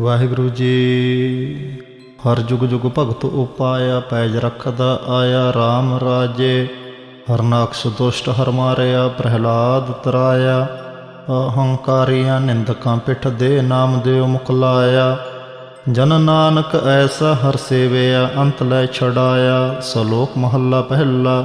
ਵਾਹਿਗੁਰੂ ਜੀ, ਹਰ ਜੁਗ ਜੁਗ ਭਗਤ ਉਪਾਇਆ ਪੈਜ ਰੱਖਦਾ ਆਇਆ RAM ਰਾਜੇ ਹਰਨਾਕਸ਼ ਦੁਸ਼ਟ ਹਰ ਮਾਰਿਆ, ਪ੍ਰਹਿਲਾਦ ਤਰਾਇਆ, ਅਹੰਕਾਰੀਆਂ ਨਿੰਦਕਾਂ ਪਿੱਠ ਦੇ ਨਾਮ ਦਿਓ ਮੁਕਲਾਇਆ ਜਨ ਨਾਨਕ ਐਸਾ ਹਰ ਸੇਵਿਆ, ਅੰਤ ਲੈ ਛੜਾਇਆ ਸਲੋਕ ਮਹੱਲਾ ਪਹਿਲਾ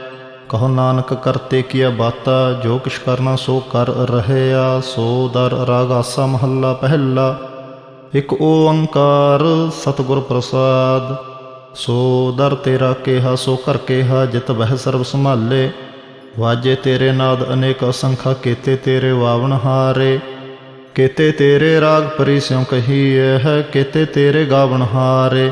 ਕਹੋ ਨਾਨਕ ਕਰਤੇ ਕੀਆ ਬਾਤਾ, ਜੋ ਕਿਛ ਕਰਨਾ ਸੋ ਕਰ ਰਹਿਆ, ਸੋ ਦਰ ਰਾਗ ਆਸਾ ਮਹੱਲਾ ਪਹਿਲਾ। ਇਕ ਓੰਕਾਰ ਸਤਿਗੁਰ ਪ੍ਰਸਾਦ, ਸੋ ਦਰ ਤੇਰਾ ਕਿਹਾ, ਸੋ ਕਰ ਕੇਹਾ, ਜਿਤ ਬਹਿ ਸਰਬ ਸੰਭਾਲੇ। ਵਾਜੇ ਤੇਰੇ ਨਾਦ ਅਨੇਕ ਅਸੰਖਾ, ਕੀਤੇ ਤੇਰੇ ਵਾਵਨ ਹਾਰੇ। ਕੀਤੇ ਤੇਰੇ ਰਾਗ ਪਰੀ ਸਿਉ ਕਹੀਏ ਹੈ, ਕੇਤੇ ਤੇਰੇ ਗਾਵਨ ਹਾਰੇ।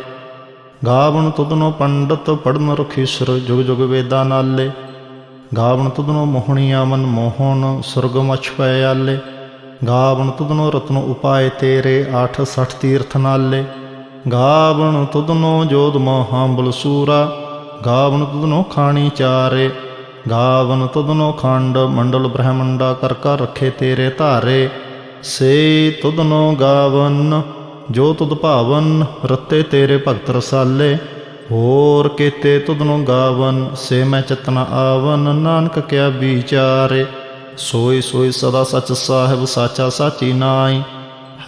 ਗਾਵਣ ਤੁਧਨੋ ਪੰਡਤ ਪੜਨ ਰਖੀਸਰ, ਜੁਗ ਜੁਗ ਵੇਦਾਂ ਨਾਲੇ। ਗਾਵਣ ਤੁਧਨੋ ਮੋਹਣੀਆ ਮਨ ਮੋਹਣ ਸੁਰਗ ਮਛ ਪੈ ਆਲੇ। ਗਾਵਣ ਤੁਧਨੋ ਰਤਨ ਉਪਾਏ ਤੇਰੇ 860 ਤੀਰਥ ਨਾਲੇ। ਗਾਵਣ ਤੁਧਨੋ ਜੋਦ ਮਹਾਂਬਲ ਸੂਰਾ। ਗਾਵਣ ਤੁਧਨੋ ਖਾਣੀ ਚਾਰੇ। ਗਾਵਨ ਤੁਧਨੋ ਖੰਡ ਮੰਡਲ ਬ੍ਰਹਮੰਡਾ ਕਰ ਕਰ ਰੱਖੇ ਤੇਰੇ ਧਾਰੇ। ਸੇ ਤੁਧਨੋ ਗਾਵਨ ਜੋ ਤੁਧ ਭਾਵਨ ਰਤੇ ਤੇਰੇ ਭਗਤ ਰਸਾਲੇ, ਹੋਰ ਕੀਤੇ ਤੁਧਨੋ ਗਾਵਨ, ਸੇ ਮੈਂ ਚਤਨਾ ਆਵਨ, ਨਾਨਕ ਕਿਆ ਵਿਚਾਰੇ। ਸੋਈ ਸੋਈ ਸਦਾ ਸਚ ਸਾਹਿਬ ਸਾਚਾ ਸਾਚੀ ਨਾਈ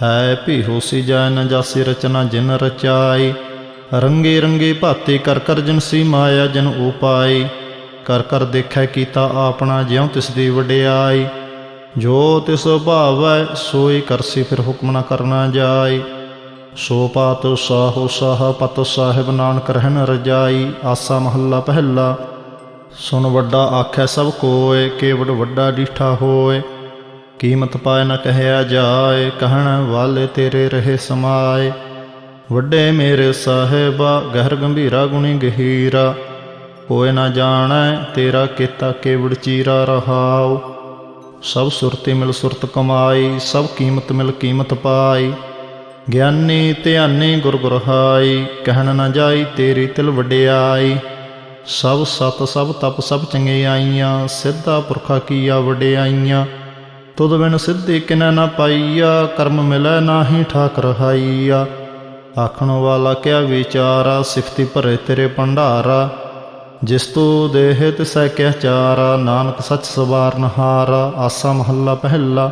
ਹੈ ਭੀ ਹੋਸੀ ਜੈ ਨ ਜਾਸੀ ਰਚਨਾ ਜਿਨ ਰਚਾਈ। ਰੰਗੇ ਰੰਗੇ ਭਾਤੇ ਕਰ ਕਰ ਜਨ ਸੀ ਮਾਇਆ ਜਨ ਉਪਾਈ, ਕਰ ਕਰ ਦੇਖੈ ਕੀਤਾ ਆਪਣਾ ਜਿਉ ਤਿਸ ਦੀ ਵਡਿਆਈ। ਜੋ ਤਿਸ ਭਾਵੈ, ਸੋਈ ਕਰਸੀ ਫਿਰ ਹੁਕਮ ਨਾ ਕਰਨਾ ਜਾਈ। ਸੋ ਪਾਤ ਸਾਹੋ ਸਾਹ ਪਤ ਸਾਹਿਬ ਨਾਨਕ ਰਹਿਣ ਰਜਾਈ, ਆਸਾ ਮਹੱਲਾ ਪਹਿਲਾ। ਸੁਨ ਵੱਡਾ ਆਖੈ ਸਭ ਕੋਏ, ਕੇਵੜ ਵੱਡਾ ਡੀਠਾ ਹੋਏ। ਕੀਮਤ ਪਾਏ ਨ ਕਹਿਆ ਜਾਏ, ਕਹਿਣ ਵਾਲੇ ਤੇਰੇ ਰਹੇ ਸਮਾਏ। ਵੱਡੇ ਮੇਰੇ ਸਾਹਿਬਾ, ਗਹਿਰ ਗੰਭੀਰਾ ਗੁਣੀ ਗਹੀਰਾ। ਕੋਏ ਨਾ ਜਾਣੈ, ਤੇਰਾ ਕੀਤਾ ਕੇਵੜ ਚੀਰਾ ਰਹਾਉ। ਸਭ ਸੁਰਤੀ ਮਿਲ ਸੁਰਤ ਕਮਾਈ, ਸਭ ਕੀਮਤ ਮਿਲ ਕੀਮਤ ਪਾਈ। ਗਿਆਨੀ ਧਿਆਨੀ ਗੁਰ ਗੁਰਹਾਈ ਕਹਿਣ ਨਾ ਜਾਈ ਤੇਰੀ ਤਿਲ ਵਡਿਆਈ। ਸਭ ਸਤ ਸਭ ਤਪ ਸਭ ਚੰਗੇ ਆਈਆਂ, ਸਿੱਧਾ ਪੁਰਖਾ ਕੀਆ ਵਡਿਆਈਆਂ। ਤੁਧ ਬਿਨ ਸਿੱਧੀ ਕਿਨੈ ਨਾ ਪਾਈਆ, ਕਰਮ ਮਿਲੈ ਨਾਹੀ ਠਾਕ ਰਹਾਈਆ ਆਖਣ ਵਾਲਾ ਕਿਆ ਵਿਚਾਰਾ, ਸਿਫਤੀ ਭਰੇ ਤੇਰੇ ਭੰਡਾਰਾ। ਜਿਸ ਤੂੰ ਦੇਹ ਤਿਸੈ ਕਿਆ ਚਾਰਾ, ਨਾਨਕ ਸੱਚ ਸਵਾਰਨ ਹਾਰਾ, ਆਸਾ ਮਹੱਲਾ ਪਹਿਲਾ।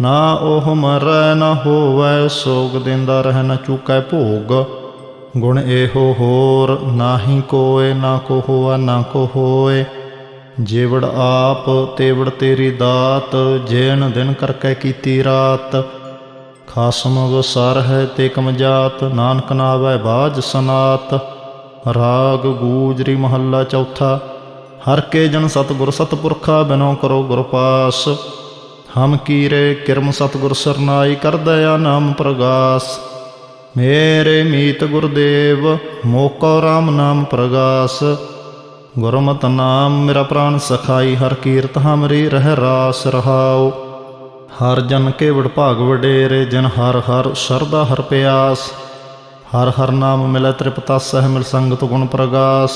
ਨਾ ਉਹ ਮਰੈ, ਨਾ ਹੋਵੈ, ਸੋਗ ਦਿੰਦਾ ਰਹਿ, ਨਾ ਚੁਕੈ ਭੋਗ। ਗੁਣ ਇਹੋ ਹੋਰ, ਨਾਹੀ ਕੋਏ, ਨਾ ਕੋ ਹੋਆ, ਨਾ ਕੋ ਹੋਏ। ਜੇਵੜ ਆਪ, ਤੇਵੜ ਤੇਰੀ ਦਾਤ, ਜੇਨ ਦਿਨ ਕਰਕੇ ਕੀਤੀ ਰਾਤ। ਖਾਸਮ ਵਸਾਰ ਹੈ ਤੇ ਕਮਜਾਤ, ਨਾਨਕ ਨਾਵੇ ਬਾਜ ਸਨਾਤ। ਰਾਗ ਗੂਜਰੀ ਮਹੱਲਾ ਚੌਥਾ, ਹਰ ਕੇ ਜਨ ਸਤਗੁਰ ਸਤਪੁਰਖਾ ਬਿਨੋ ਕਰੋ ਗੁਰ ਪਾਸ। ਹਮ ਕੀਰੇ ਕਿਰਮ ਸਤਿਗੁਰ ਸਰਨਾਈ ਕਰ ਦਇਆ ਨਾਮ ਪ੍ਰਗਾਸ। ਮੇਰੇ ਮੀਤ ਗੁਰਦੇਵ, ਮੋਕੋ ਰਾਮ ਨਾਮ ਪ੍ਰਗਾਸ। ਗੁਰਮਤ ਨਾਮ ਮੇਰਾ ਪ੍ਰਾਨ ਸਖਾਈ, ਹਰ ਕੀਰਤ ਹਮਰੀ ਰਹਿ ਰਾਸ ਰਹਾਉ। ਹਰ ਜਨ ਕੇ ਵਡ ਭਾਗ ਵਡੇਰੇ, ਜਿਨ ਹਰ ਹਰ ਸਰਦਾ ਹਰ ਪਿਆਸ। ਹਰ ਹਰ ਨਾਮ ਮਿਲੈ ਤ੍ਰਿਪਤਾ ਸਹਿ ਮਿਲ ਸੰਗਤ ਗੁਣ ਪ੍ਰਗਾਸ।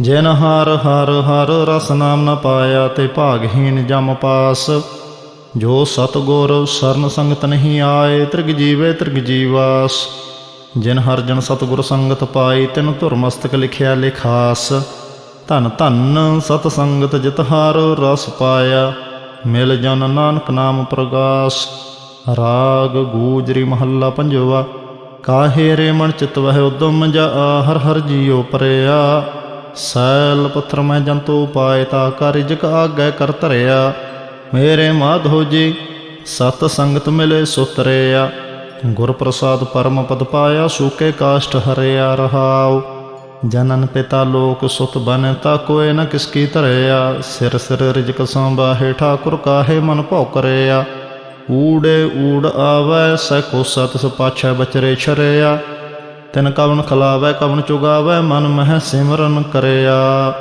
ਜਿਨ ਹਰ ਹਰ ਹਰ ਰਸ ਨਾਮ ਨ ਪਾਇਆ, ਤੇ ਭਾਗਹੀਨ ਜਮ ਪਾਸ। ਜੋ ਸਤਗੁਰ ਸਰਨ ਸੰਗਤ ਨਹੀਂ ਆਏ, ਤ੍ਰਿਗ ਜੀਵੇ ਤ੍ਰਿਗ ਜੀਵਾਸ। ਜਿਨ ਹਰ ਜਨ ਸਤਗੁਰ ਸੰਗਤ ਪਾਈ ਤਿਨ ਧੁਰ ਮਸਤਕ ਲਿਖਿਆ ਲਿਖਾਸ। ਧਨ ਧਨ ਸਤ ਸੰਗਤ ਜਿਤ ਹਰ ਰਸ ਪਾਇਆ, ਮਿਲ ਜਨ ਨਾਨਕ ਨਾਮ ਪ੍ਰਗਾਸ। ਰਾਗ ਗੂਜਰੀ ਮਹੱਲਾ ਪੰਜਵਾ, ਕਾਹੇ ਰੇ ਮਨ ਚਿਤ ਵਹਿ ਉਦਮ ਜਾ ਹਰ ਹਰ ਜੀਉ ਪਰਿਆ। ਸੈਲ ਪੱਥਰ ਮੈਂ ਜੰਤੂ ਪਾਏ, ਤਾ ਕਾਰਿਜਕ ਆਗੈ ਕਰ ਧਰਿਆ। ਮੇਰੇ ਮਾਧੋ ਜੀ, ਸਤ ਸੰਗਤ ਮਿਲੇ ਸੁਤਰਿਆ ਗੁਰ ਪ੍ਰਸਾਦ ਪਰਮ ਪਦ ਪਾਇਆ, ਸੂਕੇ ਕਾਸ਼ਟ ਹਰਿਆ ਰਹਾਉ। ਜਨਨ ਪਿਤਾ ਲੋਕ ਸੁਤ ਬਨ, ਤਾ ਕੋਏ ਨ ਕਿਸ ਕੀ ਧਰਿਆ। ਸਿਰ ਸਿਰ ਰਿਜਕ ਸੰਬਾਹੇ ਠਾਕੁਰ ਕਾਹੇ ਮਨ ਭਉ ਕਰਿਆ ਊੜੇ ਊੜ ਆਵੈ ਸੈ ਸਤ ਸ ਪਾਛੈ ਬਚਰੇ ਛਰਿਆ। ਤਿਨ ਕਵਨ ਖਲਾਵੈ, ਕਵਨ ਚੁਗਾਵੈ, ਮਨ ਮਹਿ ਸਿਮਰਨ ਕਰਿਆ।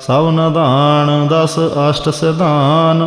ਸਭ ਨਦਾਨ ਦਸ ਅਸ਼ਟ ਸਿਧਾਨ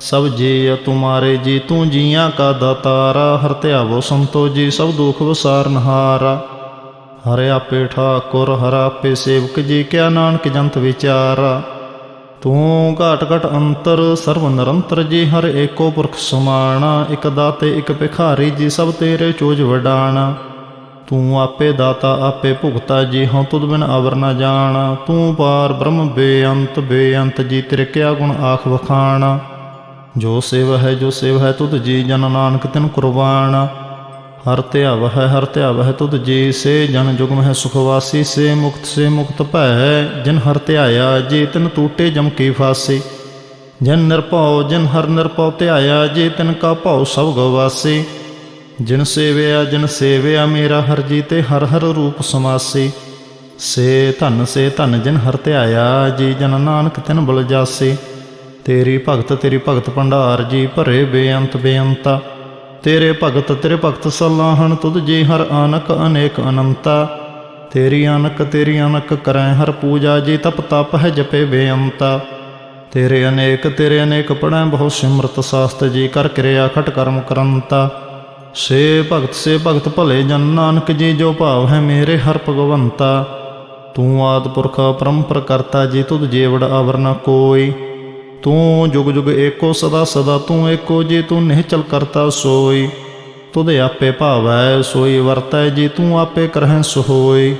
ਸਭ ਜੀ ਤੁਮਾਰੇ ਜੀ, ਤੂੰ ਜੀਆਂ ਕਾ ਦਾਤਾਰਾ, ਹਰ ਧਿਆਵੋ ਸੰਤੋ ਜੀ, ਸਭ ਦੁਖ ਵਿਸਾਰਨਹਾਰਾ ਹਰਿ। ਆਪੇ ਠਾਕੁਰ, ਹਰ ਆਪੇ ਸੇਵਕ ਜੀ, ਕਿਆ ਨਾਨਕ ਜੰਤ ਵਿਚਾਰਾ। ਤੂੰ ਘਾਟ ਘਟ ਅੰਤਰ, ਸਰਵ ਨਿਰੰਤਰ ਜੀ, ਹਰ ਏਕੋ ਪੁਰਖ ਸਮਾਣਾ, ਇਕ ਦਾਤੇ, ਇਕ ਭਿਖਾਰੀ ਜੀ, ਸਭ ਤੇਰੇ ਚੋਜ ਵਡਾਣਾ। ਤੂੰ ਆਪੇ ਦਾਤਾ, ਆਪੇ ਭੁਗਤਾ ਜੀ, ਹਉ ਤੁਧ ਬਿਨ ਅਵਰ ਨਾ ਜਾਣਾ। ਤੂੰ ਪਾਰ ਬ੍ਰਹਮ ਬੇਅੰਤ ਬੇਅੰਤ ਜੀ, ਤੇਰੇ ਕਿਆ ਗੁਣ ਆਖ ਵਖਾਣਾ। ਜੋ ਸੇਵ ਹੈ, ਜੋ ਸੇਵ ਹੈ, ਤੁਧ ਜੀ ਜਨ ਨਾਨਕ ਤਿਨ ਕੁਰਬਾਨ। ਹਰ ਧਿਆਵ ਹੈ, ਹਰ ਧਿਆਵ ਹੈ, ਤੁਧ ਜੀ ਸੇ ਜਨ ਜੁਗਮ ਹੈ ਸੁਖਵਾਸੀ ਸੇ ਮੁਕਤ ਸੇ ਮੁਕਤ ਭੈ ਜਿਨ ਹਰ ਧਿਆਇਆ, ਜੇ ਤਿਨ ਟੂਟੇ ਜਮ ਕੀ ਫਾਸੀ। ਜਿਨ ਨਿਰਭਉ, ਜਿਨ ਹਰ ਨਿਰਭਉ ਧਿਆਇਆ, ਜੇ ਤਿਨ ਕਾ ਭਉ ਸਭ ਗਵਾਸੀ। ਜਿਨ ਸੇਵਿਆ ਜਿਨ ਸੇਵਿਆ, ਮੇਰਾ ਹਰ ਜੀ ਤੇ ਹਰ ਹਰ ਰੂਪ ਸਮਾਸੀ। ਸੇ ਧਨ ਸੇ ਧਨ ਜਿਨ ਹਰ ਧਿਆਇਆ, ਜੀ ਜਨ ਨਾਨਕ ਤਿਨ ਬਲ ਜਾਸੀ। ਤੇਰੀ ਭਗਤ ਤੇਰੀ ਭਗਤ ਭੰਡਾਰ ਜੀ ਭਰੇ ਬੇਅੰਤ ਬੇਅੰਤਾ। ਤੇਰੇ ਭਗਤ ਤੇਰੇ ਭਗਤ ਸਲਾਹਣ ਤੁਧ ਜੀ ਹਰ ਅਨਕ ਅਨੇਕ ਅਨੰਤਾ। ਤੇਰੀ ਅਨਕ ਤੇਰੀ ਅਨਕ ਕਰੈ ਹਰ ਪੂਜਾ ਜੀ, ਤਪ ਤਪ ਹੈ ਜਪੇ ਬੇਅੰਤਾ। ਤੇਰੇ ਅਨੇਕ ਤੇਰੇ ਅਨੇਕ ਪੜੈ ਬਹੁ ਸਿਮਰਤ ਸਾਸਤ ਜੀ, ਕਰ ਕਿਰਿਆ ਖਟ ਕਰਮ ਕਰੰਤਾ। ਸੇ ਭਗਤ ਸੇ ਭਗਤ ਭਲੇ ਜਨ ਨਾਨਕ ਜੀ, ਜੋ ਭਾਵ ਹੈ ਮੇਰੇ ਹਰ ਭਗਵੰਤਾ। ਤੂੰ ਆਦ ਪੁਰਖ ਪਰੰਪਰ ਕਰਤਾ ਜੀ, ਤੁਧ ਜੀਵੜ ਅਵਰ ਨ ਕੋਈ। ਤੂੰ ਜੁਗ ਜੁਗ ਏਕੋ ਸਦਾ ਸਦਾ ਤੂੰ ਏਕੋ ਜੀ ਤੂੰ ਨਿਹਚਲ ਕਰਤਾ ਸੋਈ। ਤੁਧ ਆਪੇ ਭਾਵੈ ਸੋਈ ਵਰਤੈ ਜੀ ਤੂੰ ਆਪੇ ਕਰਹਿ ਸੋਈ।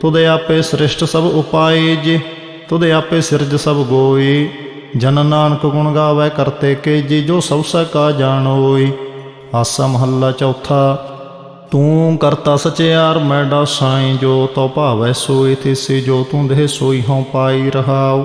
ਤੁਧ ਆਪੇ ਸ੍ਰਿਸ਼ਟ ਸਭ ਉਪਾਏ ਜੇ, ਤੁਧ ਆਪੇ ਸਿਰਜ ਸਭ ਗੋਈ। ਜਨ ਨਾਨਕ ਗੁਣ ਗਾਵੇ ਕਰਤੇ ਕੇ ਜੇ ਜੋ ਸਭ ਸੈ ਕਾ ਜਾਣੋਈ। ਆਸਾ ਮਹੱਲਾ ਚੌਥਾ, ਤੂੰ ਕਰਤਾ ਸਚਿਆਰ ਮੈਡਾ ਸਾਈਂ ਜੋ ਤੋ ਭਾਵੈ ਸੋਈ ਤਿਸੀ ਜੋ ਤੂੰ ਦੇਹ ਸੋਈ ਹਉ ਪਾਈ ਰਹਾਉ।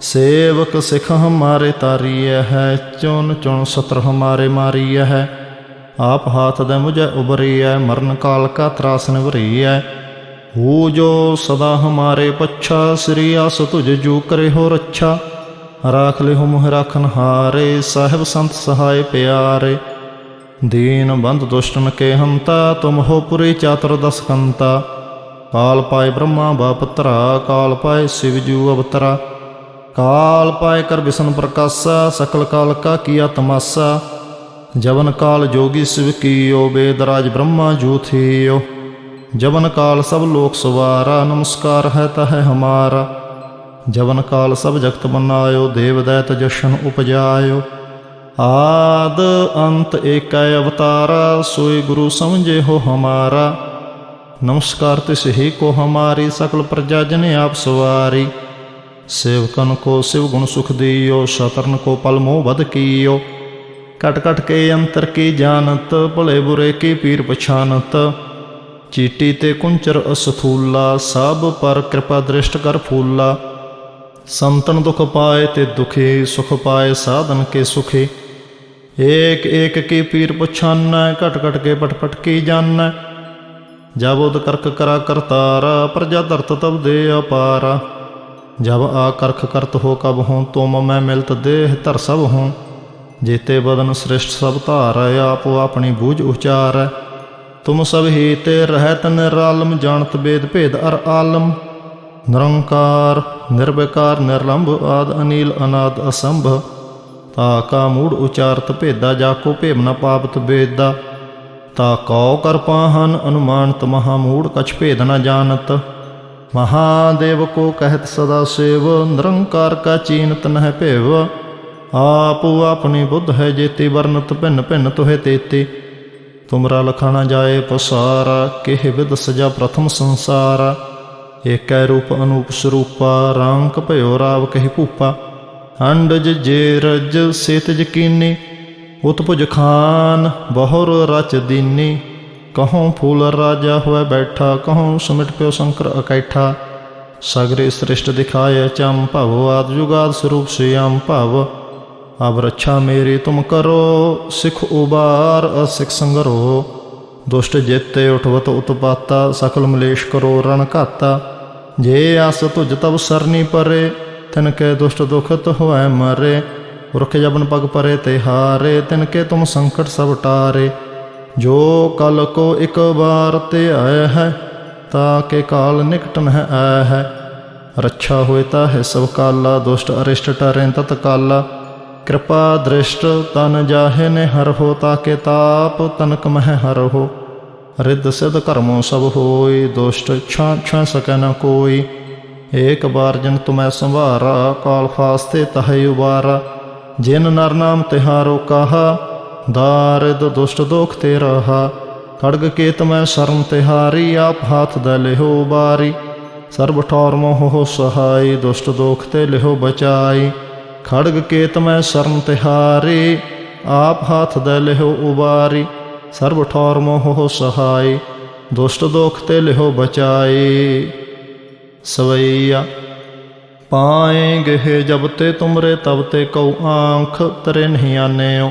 ਸੇਵਕ ਸਿਖ ਹਮਾਰੇ ਤਾਰੀਐ ਹੈ, ਚੁਣ ਚੁਣ ਸਤਰ ਹਮਾਰੇ ਮਾਰੀਐ ਹੈ। ਆਪ ਹਾਥ ਦੇ ਮੁਝੇ ਉਬਰੀਐ ਮਰਨ ਕਾਲ ਕਾ ਤਰਾਸ ਨਿਵਰੀਐ। ਹੋ ਜੋ ਸਦਾ ਹਮਾਰੇ ਪੱਛਾ, ਸ੍ਰੀ ਅਸ ਤੁਝ ਜੂ ਕਰੇ ਹੋ ਰੱਛਾ। ਰਾਖ ਲਿਹੁ ਮੁਹ ਰਾਖਨ ਹਾਰੇ, ਸਾਹਿਬ ਸੰਤ ਸਹਾਇ ਪਿਆਰੇ। ਦੀਨ ਬੰਦ ਦੁਸ਼ਟਨ ਕੇ ਹੰਤਾ, ਤੁਮ ਹੋ ਪੁਰੀ ਚਾਤਰ ਦਸਕੰਤਾ ਕਾਲ ਪਾਏ ਬ੍ਰਹਮਾ ਬਾਪ ਤਰਾ, ਕਾਲ ਪਾਏ ਸਿਵ ਜੂ ਅਵਤਰਾ। ਕਾਲ ਪਾਏ ਕਰ ਬਿਸ਼ਨ ਪ੍ਰਕਾਸ਼ਾ, ਸਕਲ ਕਾਲ ਕਾ ਕੀਆ ਤਮਾਸਾ। ਜਵਨ ਕਾਲ ਜੋਗੀ ਸਿਵ ਕੀਓ, ਬੇਦਰਾਜ ਬ੍ਰਹਮਾ ਜੂਥੀਓ। ਜਵਨ ਕਾਲ ਸਭ ਲੋਕ ਸਵਾਰਾ, ਨਮਸਕਾਰ ਹੈ ਤਹ ਹਮਾਰਾ। ਜਵਨ ਕਾਲ ਸਭ ਜਗਤ ਬਨਾਇਓ ਦੇਵ ਦੈਤ ਜਸ਼ਨ ਉਪਜਾਇਓ। ਆਦ ਅੰਤ ਏਕੈ ਅਵਤਾਰਾ ਸੋਈ ਗੁਰੂ ਸਮਝੇ ਹੋ ਹਮਾਰਾ। ਨਮਸਕਾਰ ਤਿਸ ਹੀ ਕੋ ਹਮਾਰੀ, ਸਕਲ ਪ੍ਰਜਾ ਜਨ ਆਪ ਸਵਾਰੀ। ਸੇਵਕਨ ਕੋ ਸਿਵ ਗੁਣ ਸੁਖ ਦੀਓ, ਸ਼ਤਰਨ ਕੋ ਪਲ ਮੋਹ ਵਧ ਕੀਓ। ਕਟ ਕਟ ਕੇ ਅੰਤਰ ਕੀ ਜਾਣਤ, ਭਲੇ ਬੁਰੇ ਕੀ ਪੀਰ ਪਛਾਨਤ। ਚੀਟੀ ਤੇ ਕੁੰਚਰ ਅਸਥੂਲਾ, ਸਭ ਪਰ ਕਿਰਪਾ ਦ੍ਰਿਸ਼ਟ ਕਰ ਫੂਲਾ। ਸੰਤਨ ਦੁਖ ਪਾਏ ਤੇ ਦੁਖੀ, ਸੁਖ ਪਾਏ ਸਾਧਨ ਕੇ ਸੁਖੀ। ਏਕ ਏਕ ਕੀ ਪੀਰ ਪਛਾਨੈ, ਘਟ ਘਟ ਕੇ ਪਟ ਪਟ ਕੀ ਜਾਣੈ। ਜਬ ਉਦ ਕਰਕ ਕਰਾ ਕਰਤਾਰਾ, ਪ੍ਰਜਾ ਧਰਤ ਤਬ ਦੇ ਅਪਾਰਾ। ਜਬ ਆ ਕਰਖ ਕਰਤ ਹੋ ਕਬ ਹੂੰ, ਤੁਮ ਮੈਂ ਮਿਲਤ ਦੇਹ ਧਰ ਸਭ ਹੂੰ। ਜੀਤੇ ਬਦਨ ਸ੍ਰਿਸ਼ਟ ਸਭ ਧਾਰ ਆਪੋ ਆਪਣੀ ਬੂਝ ਉਚਾਰ ਤੁਮ ਸਭ ਹੀ ਤੇ ਰਹਿਤ ਨਿਰਾਲਮ ਜਾਣਤ ਬੇਦ ਭੇਦ ਅਰ ਆਲਮ। ਨਿਰੰਕਾਰ, ਨਿਰਵਿਕਾਰ, ਨਿਰਲੰਭ ਆਦ ਅਨੀਲ ਅਨਾਦ ਅਸੰਭ। ਤਾ ਕਾ ਮੂੜ ਉਚਾਰਤ ਭੇਦਾ, ਜਾ ਕੋ ਭੇਮ ਨ ਪਾਪਤ ਬੇਦਾ। ਤਾ ਕਉ ਕਰ ਪਾਹਨ ਅਨੁਮਾਨਤ, ਮਹਾ ਮੂੜ ਕਛ ਭੇਦ ਨ ਜਾਣਤ ਮਹਾਦੇਵ ਕੋ ਕਹਿਤ ਸਦਾ ਸੇਵ, ਨਿਰੰਕਾਰ ਕਾ ਚੀਨਤ ਨਹਿ ਭੇਵ। ਆਪੋ ਆਪਣੀ ਬੁੱਧ ਹੈ ਜੇਤੀ, ਵਰਨਤ ਭਿੰਨ ਭਿੰਨ ਤੋਹਿ ਤੇਤੀ। ਤੁਮਰਾ ਲਖਾਣਾ ਜਾਏ ਪਸਾਰਾ, ਕਿਹ ਵਿਦ ਸਜਾ ਪ੍ਰਥਮ ਸੰਸਾਰ। ਏਕੈ ਰੂਪ ਅਨੂਪ ਸਰੂਪਾ, ਰਾਂਕ ਭਇਓ ਰਾਵ ਕਹਿ ਭੂਪਾ। ਅੰਡਜ ਜੇ ਰਜ, ਸੇਤ ਯਕੀਨੀ ਉਤਪੁਜ ਖਾਨ, ਬਹੁਰ ਰਚ ਦੀਨੀ। ਕਹੋਂ ਫੂਲ ਰਾਜਾ ਹੋਇ ਬੈਠਾ, ਕਹੋਂ ਸਮਿਟ ਪਿਓ ਸ਼ੰਕਰ ਇਕੈਠਾ। ਸਗਰੇ ਸ੍ਰਿਸ਼ਟ ਦਿਖਾਏ ਚੰ ਭਵ, ਆਦ ਜੁਗਾਦ ਸਰੂਪ ਸਿਆਮ ਭਵ। ਅਬ ਰੱਛਾ ਮੇਰੀ ਤੁਮ ਕਰੋ, ਸਿਖ ਉਬਾਰ ਅਸਿਖ ਸੰਗਰੋ। ਦੁਸ਼ਟ ਜੇਤੇ ਉਠਵਤ ਉਤਪਾਤਾ, ਸਕਲ ਮਲੇਸ਼ ਕਰੋ ਰਣ ਘਾਤਾ। ਜੇ ਆਸ ਤੁਜ ਤਬ ਸਰਨੀ ਪਰੇ, ਤਨ ਕੇ ਦੁਸ਼ਟ ਦੁਖਤ ਹੋਐ ਮਰੇ। ਰੁਖ ਜਬਨ ਪਗ ਪਰੇ ਤੇ ਹਾਰੇ, ਤਿਨ ਕੇ ਤੁਮ ਸੰਕਟ ਸਭ ਟਾਰੇ। ਜੋ ਕਲ ਕੋ ਇਕ ਵਾਰ ਤੇ ਆਇਆ ਹੈ, ਤਾ ਕੇ ਕਾਲ ਨਿਕਟ ਨ ਆਇ ਹੈ। ਰੱਛਾ ਹੋਏ ਤਾ ਹੈ ਸਭ ਕਾਲਾ, ਦੁਸ਼ਟ ਅਰਿਸ਼ਟ ਟਰੈ ਤਤ ਕਾਲਾ। ਕਿਰਪਾ ਦ੍ਰਿਸ਼ਟ ਤਨ ਜਾਹੇ ਨੇ ਹਰ ਹੋ ਤਾਕੇ ਤਾਪ ਤਨਕ ਮਹਿ ਹਰ ਹੋ। ਰਿੱਧ ਸਿਧ ਕਰਮੋ ਸਭ ਹੋਈ, ਦੁਸ਼ਟ ਛਾਂ ਛਾਂ ਸਕੈ ਨ ਕੋਈ। ਏਕ ਬਾਰ ਜਨ ਤੁਮੈ ਸੰਭਾਰਾ ਕਾਲ ਫਾਸਤੇ ਤਹੈ ਉਬਾਰਾ। ਜਿਨ ਨਰ ਨਾਮ ਤਿਹਾਰੋ ਕਹਾ ਦਾਰਿਦ ਦੁਸ਼ਟ ਦੋਖ ਤੇ ਰਹਾ, ਖੜਗ ਕੇਤ ਤਮੈ ਸ਼ਰਨ ਤਿਹਾਰੀ ਆਪ ਹਾਥ ਦੇ ਲਿਹੋ ਬਾਰੀ। ਸਰਬ ਠੌਰ ਮੋਹ ਸਹਾਈ, ਦੁਸ਼ਟ ਦੋਖ ਤੇ ਲਿਹੋ ਬਚਾਈ। ਖੜਗ ਕੇਤ ਤਮੈ ਸ਼ਰਮ ਤਿਹਾਰੀ ਆਪ ਹਾਥ ਦੇ ਲਿਹੋ ਉਬਾਰੀ। ਸਰਬ ਠੌਰ ਮੋਹ ਸਹਾਈ, ਦੁਸ਼ਟ ਦੋਖ ਤੇ ਲਿਹੋ ਬਚਾਈ। ਸਵਈਆ, ਪਾਏ ਗਏ ਜਬ ਤੇ ਤੁਮਰੇ ਤਬ ਤੇ ਕਉ ਆਂਖ, ਤਰੇ ਨਹੀਂ ਆਨਿਓ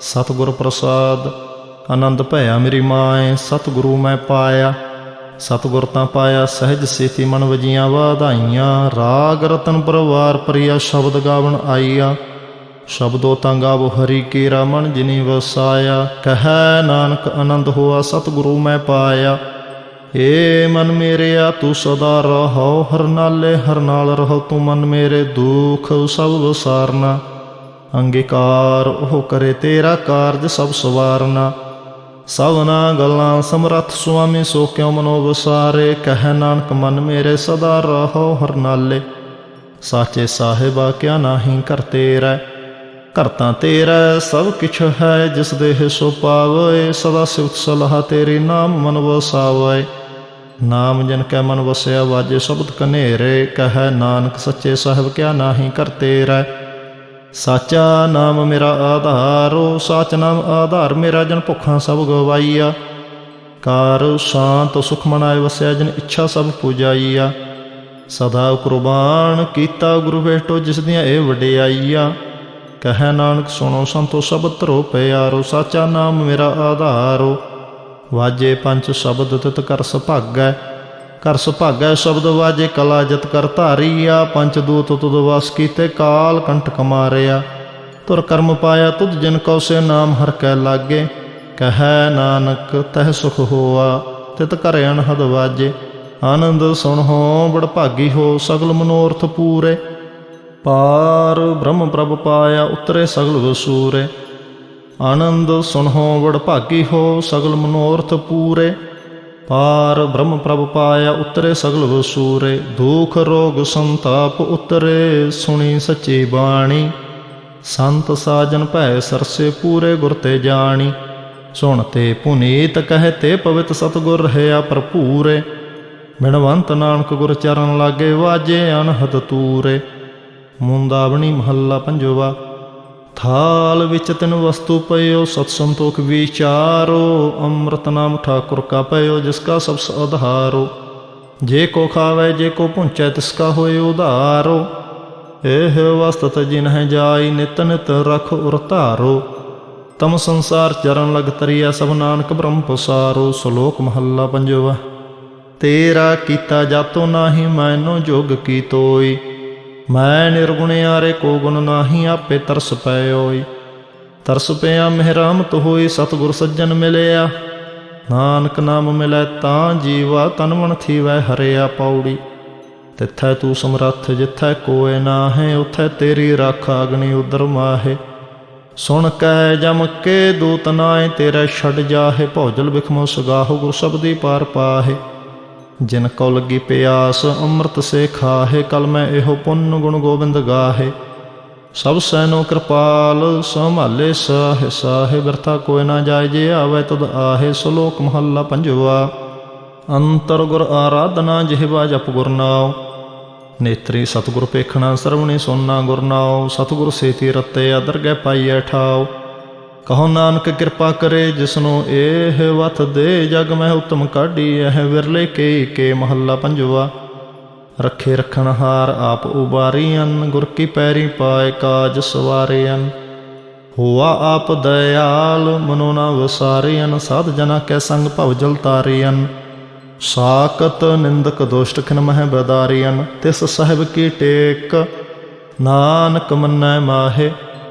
ਸਤਿਗੁਰ ਪ੍ਰਸਾਦ, ਆਨੰਦ ਭਇਆ ਮੇਰੀ ਮਾਏ, ਸਤਿਗੁਰੂ ਮੈਂ ਪਾਇਆ। ਸਤਿਗੁਰ ਤਾਂ ਪਾਇਆ, ਸਹਿਜ ਸੇਤੀ ਮਨ ਵਜੀਆਂ ਵਾਧਾਈਆਂ। ਰਾਗ ਰਤਨ ਪਰਵਾਰ ਪ੍ਰਿਆ ਸ਼ਬਦ ਗਾਵਣ ਆਈਆ ਸ਼ਬਦੋ ਤਾਂ ਗਾਵੋ ਹਰੀ ਕੀ ਰਮਨ ਜਿਨੀ ਵਸਾਇਆ। ਕਹੈ ਨਾਨਕ ਆਨੰਦ ਹੋਆ, ਸਤਿਗੁਰੂ ਮੈਂ ਪਾਇਆ। ਏ ਮਨ ਮੇਰਿਆ, ਤੂੰ ਸਦਾ ਰਹੋ। ਹਰ ਨਾਲੇ ਹਰ ਨਾਲ ਰਹੋ, ਤੂੰ ਮਨ ਮੇਰੇ ਦੁਖ ਸਭ ਵਿਸਾਰਨਾ। ਅੰਗੀਕਾਰ, ਉਹ ਕਰੇ ਤੇਰਾ ਕਾਰਜ ਸਭ ਸਵਾਰਨਾ। ਸਭਨਾ ਗੱਲਾਂ ਸਮਰੱਥ, ਸੁਆਮੀ ਸੋ ਕਿਉ ਮਨੋ ਵਸਾਰੇ ਕਹਿ ਨਾਨਕ, ਮਨ ਮੇਰੇ ਸਦਾ ਰਹੋ ਹਰ ਨਾਲੇ। ਸਾਚੇ ਸਾਹਿਬਾ, ਕਿਆ ਨਾਹੀ ਕਰ ਤੇਰਾ? ਘਰ ਤੇਰਾ, ਸਭ ਕਿਛ ਹੈ, ਜਿਸ ਦੇ ਸੋ ਪਾਵੇ, ਸਦਾ ਸਿਵਤ ਸਲਾਹ ਤੇਰੀ ਨਾਮ ਮਨ ਵਸਾਵੇ। ਨਾਮ ਜਨ ਕੈ ਮਨ ਵਸਿਆ, ਵਾਜੇ ਸ਼ਬਦ ਕਨੇਰੇ। ਕਹੈ ਨਾਨਕ, ਸੱਚੇ ਸਾਹਿਬ, ਕਿਆ ਨਾਹੀ ਕਰ ਤੇਰਾ? ਸਾਚਾ ਨਾਮ ਮੇਰਾ ਆਧਾਰੋ ਸਾਚ ਨਾਮ ਆਧਾਰ ਮੇਰਾ ਜਨ ਭੁੱਖਾਂ ਸਭ ਗਵਾਈਆ। ਕਾਰ ਸ਼ਾਂਤ ਸੁਖ ਮਨਾਏ ਵਸਿਆ ਜਨ ਇੱਛਾ ਸਭ ਪੁਜਾਈਆ। ਸਦਾ ਕੁਰਬਾਨ ਕੀਤਾ ਗੁਰੂ ਵੇਟੋ ਜਿਸ ਦੀਆਂ ਇਹ ਵਡਿਆਈਆ। ਕਹੈ ਨਾਨਕ ਸੁਣੋ ਸੰਤੋ ਸਭ ਧਰੋ ਪਿਆਰੋ, ਸਾਚਾ ਨਾਮ ਮੇਰਾ ਆਧਾਰੋ। ਵਾਜੇ ਪੰਜ ਸ਼ਬਦ ਤਿਤ ਕਰ ਸੁਭਾਗੈ ਕਰ ਸੁਭਾਗੈ ਸ਼ਬਦ ਵਾਜੇ, ਕਲਾ ਜਤ ਕਰ ਧਾਰੀਆ, ਪੰਚ ਦੂਤ ਤੁਧ ਵਸ ਕੀਤੇ, ਕਾਲ ਕੰਟਕ ਮਾਰਿਆ ਤੁਰ ਕਰਮ ਪਾਇਆ ਤੁਧ ਜਿਨ ਕਉ ਸੇ ਨਾਮ, ਹਰ ਕੈ ਲਾਗੇ। ਕਹੈ ਨਾਨਕ, ਤਹਿ ਸੁਖ ਹੋਆ, ਤਿਤ ਕਰ ਅਨਹਦ ਵਾਜੇ। ਆਨੰਦ ਸੁਣ ਹੋ ਬੜ ਭਾਗੀ ਹੋ, ਸਗਲ ਮਨੋਰਥ ਪੂਰੇ। ਪਾਰ ਬ੍ਰਹਮ ਪ੍ਰਭ ਪਾਇਆ, ਉਤਰੇ ਸਗਲ ਵਸੂਰੇ। ਆਨੰਦ ਸੁਨਹੁ ਵਡ ਭਾਗੀ ਹੋ, ਸਗਲ ਮਨੋਰਥ ਪੂਰੇ। ਪਾਰ ਬ੍ਰਹਮ ਪ੍ਰਭ ਪਾਇਆ ਉਤਰੇ ਸਗਲ ਵਸੂਰੇ, ਦੁਖ ਰੋਗ ਸੰਤਾਪ ਉਤਰੇ, ਸੁਣੀ ਸੱਚੀ ਬਾਣੀ। ਸੰਤ ਸਾਜਨ ਭੈ ਸਰਸੇ ਪੂਰੇ ਗੁਰ ਤੇ ਜਾਣੀ। ਸੁਣ ਤੇ ਪੁਨੀਤ ਕਹੇ ਤੇ ਪਵਿੱਤ ਸਤਗੁਰ ਰਹਿਆ ਭਰਪੂਰੇ। ਮਿਣਵੰਤ ਨਾਨਕ ਗੁਰ ਚਰਨ ਲਾਗੇ ਵਾਜੇ ਅਨਹਦ ਤੂਰੇ। ਮੁੰਦਾਵਣੀ ਮਹੱਲਾ ਪੰਜਵਾ ਥਾਲ ਵਿੱਚ ਤਿਨ ਵਸਤੂ ਪਇਓ ਸਤ ਸੰਤੋਖ ਵਿਚਾਰੋ, ਅੰਮ੍ਰਿਤ ਨਾਮ ਠਾਕੁਰ ਕਾ ਪਇਓ ਜਿਸ ਕਾ ਸਭ ਆਧਾਰੋ ਜੇ ਕੋ ਖਾਵੇ, ਜੇ ਕੋ ਪੁੰਚੈ, ਤਿਸ ਕਾ ਹੋਏ ਉਧਾਰੋ। ਇਹ ਵਸਤਤ ਜਿਨ ਜਾਈ, ਨਿਤ ਨਿਤ ਰਖ ਉਰ ਧਾਰੋ। ਤਮ ਸੰਸਾਰ ਚਰਨ ਲਗ ਤਰੀਆ ਸਭ ਨਾਨਕ ਬ੍ਰਹਮ ਪਸਾਰੋ। ਸ਼ਲੋਕ ਮਹੱਲਾ ਪੰਜਵਾ, ਤੇਰਾ ਕੀਤਾ ਜਾਤੋ ਨਾਹੀ, ਮੈਨੋ ਜੋਗ ਕੀ ਤੋਈ। ਮੈਂ ਨਿਰਗੁਣਿਆਰੇ ਕੋ ਗੁਣ ਨਾਹੀ ਆਪੇ ਤਰਸ ਪਇਓਈ ਤਰਸ ਪਿਆ ਮਿਹਰਾਮਤ ਹੋਈ ਸਤਿਗੁਰ ਸੱਜਣ ਮਿਲਿਆ। ਨਾਨਕ ਨਾਮ ਮਿਲੈ ਤਾਂ ਜੀਵਾ ਤਨ ਮਨ ਥੀਵੈ ਹਰਿਆ ਪੌੜੀ। ਤਿੱਥੈ ਤੂੰ ਸਮਰੱਥ ਜਿੱਥੈ ਕੋਏ ਨਾਹੇ, ਉਥੈ ਤੇਰੀ ਰੱਖ ਅਗਨੀ ਉਦਰ ਮਾਹੇ। ਸੁਣ ਕੈ ਜਮ ਕੇ ਦੂਤ ਨਾਏ ਤੇਰਾ ਛੱਡ ਜਾਹੇ, ਭੌਜਲ ਬਿਖਮੋ ਸੁਗਾਹੁ ਗੁਰ ਸਬਦੀ ਪਾਰ ਪਾਹੇ। ਜਿਨ ਕਉ ਲੱਗੀ ਪਿਆਸ, ਅੰਮ੍ਰਿਤ ਸੇ ਖਾਹੇ, ਕਲ ਮੈਂ ਇਹੋ ਪੁੰਨ ਗੁਣ ਗੋਬਿੰਦ ਗਾਹੇ। ਸਭ ਸੈਨੋ ਕਿਰਪਾਲ, ਸੰਭਾਲੇ ਸਾਹਿ, ਸਾਹੇ, ਬਿਰਥਾ ਕੋਇ ਨਾ ਜਾਏ, ਜੇ ਆਵੇ ਤਦ ਆਹੇ, ਸ਼ਲੋਕ ਮਹੱਲਾ ਪੰਜਵਾ। ਅੰਤਰ ਗੁਰ ਆਰਾਧਨਾ ਜਿਹਵਾ ਜਪ ਗੁਰ ਨਾਉ। ਨੇਤਰੀ ਸਤਿਗੁਰ ਪੇਖਣਾ ਸਰਵਣੀ ਸੋਨਾ ਗੁਰ ਨਾਉ। ਸਤਿਗੁਰ ਸੇਤੀ ਰਤੇ, ਅਦਰ ਗੈ ਪਾਈਐ ਠਾਉ। ਕਹੋ ਨਾਨਕ ਕਿਰਪਾ ਕਰੇ ਜਿਸਨੂੰ ਇਹ ਵਤ ਦੇ ਜਗ ਮਹਿ ਉਤਮ ਕਾਢੀ, ਇਹ ਵਿਰਲੇ ਕੇ ਕੇ ਮਹੱਲਾ ਪੰਜਵਾ। ਰੱਖੇ ਰਖਣ ਹਾਰ ਆਪ ਉਬਾਰੀਆਂ ਗੁਰ ਕੀ ਪੈਰੀ ਪਾਏ ਕਾਜ ਸਵਾਰੇ ਅਨ ਹੋਆ ਆਪ ਦਇਆਲ, ਮਨੋ ਨਾ ਅਨ ਸਾਧ ਜਨਾ ਕੈ ਸੰਗ ਭਵ ਜਲ ਤਾਰਿਆਂ ਸਾਕਤ ਨਿੰਦਕ ਦੁਸ਼ਟ ਖਿਨ ਮਹਿ ਬਦਾਰਿਆਂ ਤਿਸ ਸਹਿਬ ਕੀ ਟੇਕ, ਨਾਨਕ ਮੰਨੈ ਮਾਹੇ।